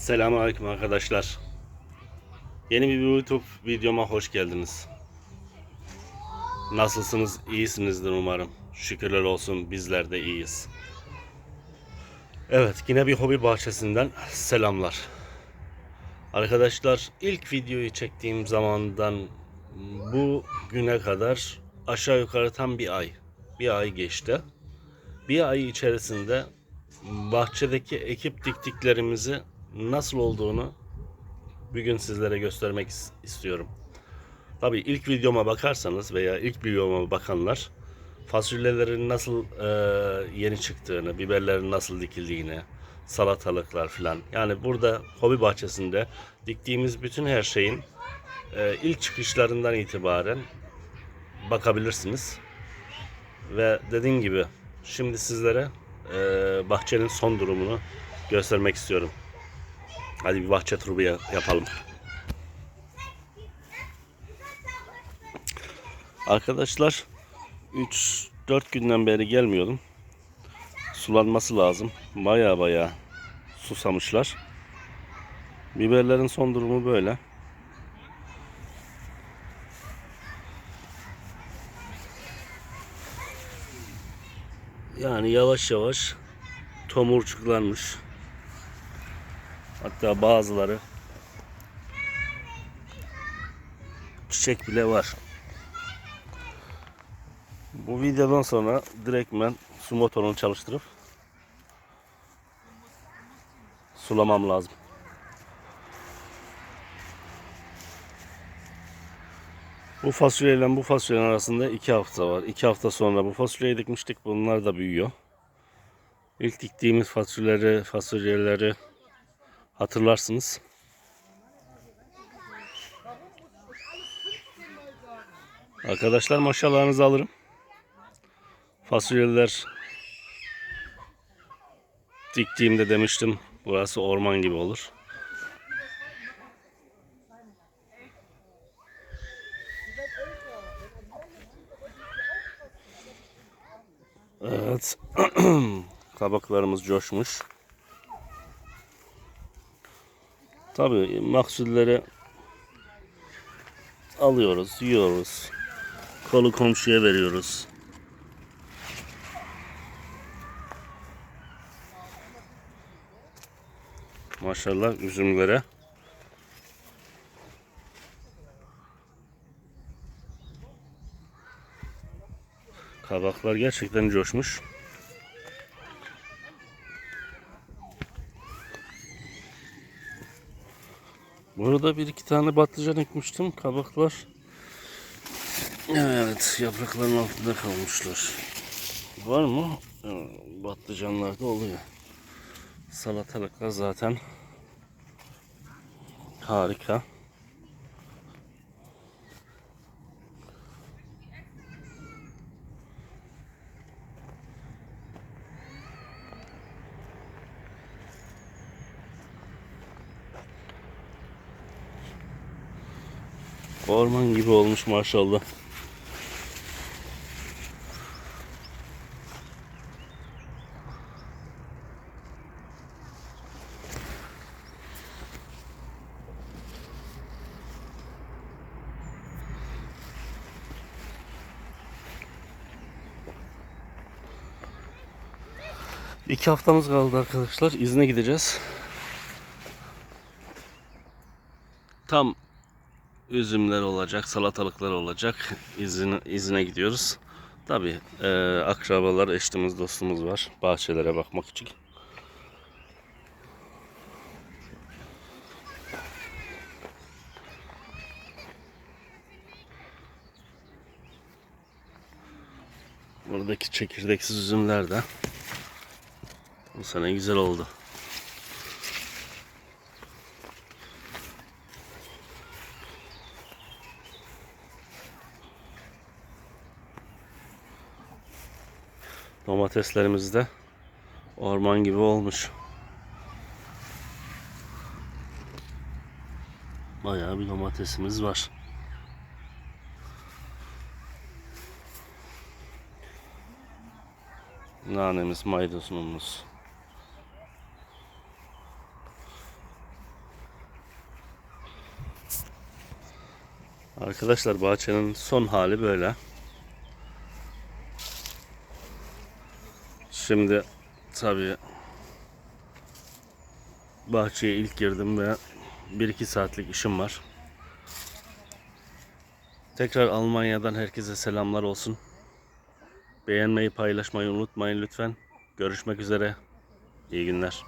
Selamünaleyküm arkadaşlar. Yeni bir YouTube videoma hoş geldiniz. Nasılsınız? İyisinizdir umarım. Şükürler olsun bizler de iyiyiz. Evet, yine bir hobi bahçesinden selamlar. Arkadaşlar ilk videoyu çektiğim zamandan bu güne kadar aşağı yukarı tam bir ay. Bir ay geçti. Bir ay içerisinde bahçedeki ekip diktiklerimizi nasıl olduğunu bugün sizlere göstermek is- istiyorum. Tabii ilk videoma bakarsanız veya ilk videoma bakanlar fasulyelerin nasıl e, yeni çıktığını, biberlerin nasıl dikildiğini, salatalıklar filan. Yani burada hobi bahçesinde diktiğimiz bütün her şeyin e, ilk çıkışlarından itibaren bakabilirsiniz. Ve dediğim gibi şimdi sizlere e, bahçenin son durumunu göstermek istiyorum. Hadi bir bahçe turu ya- yapalım. Arkadaşlar 3-4 günden beri gelmiyordum. Sulanması lazım. Baya baya susamışlar. Biberlerin son durumu böyle. Yani yavaş yavaş tomurcuklanmış. Hatta bazıları çiçek bile var. Bu videodan sonra direktmen su motorunu çalıştırıp sulamam lazım. Bu fasulyeyle bu fasulyenin arasında iki hafta var. İki hafta sonra bu fasulyeyi dikmiştik. Bunlar da büyüyor. İlk diktiğimiz fasulyeleri, fasulyeleri hatırlarsınız. Arkadaşlar maşallahınızı alırım. Fasulyeler diktiğimde demiştim burası orman gibi olur. Evet. Kabaklarımız coşmuş. Tabii mahsulleri alıyoruz, yiyoruz. Kolu komşuya veriyoruz. Maşallah üzümlere. Kabaklar gerçekten coşmuş. Burada bir iki tane patlıcan ekmiştim. Kabaklar. Evet, yaprakların altında kalmışlar. Var mı? Evet, Patlıcanlar da oluyor. Salatalıklar zaten harika. Orman gibi olmuş maşallah. İki haftamız kaldı arkadaşlar. İzne gideceğiz. Tam üzümler olacak, salatalıklar olacak. İzine, izine gidiyoruz. Tabi akrabalar, eşimiz, dostumuz var. Bahçelere bakmak için. Buradaki çekirdeksiz üzümler de bu sene güzel oldu. Domateslerimiz de orman gibi olmuş. Bayağı bir domatesimiz var. Nanemiz, maydanozumuz. Arkadaşlar bahçenin son hali böyle. Şimdi tabii bahçeye ilk girdim ve 1-2 saatlik işim var. Tekrar Almanya'dan herkese selamlar olsun. Beğenmeyi, paylaşmayı unutmayın lütfen. Görüşmek üzere. İyi günler.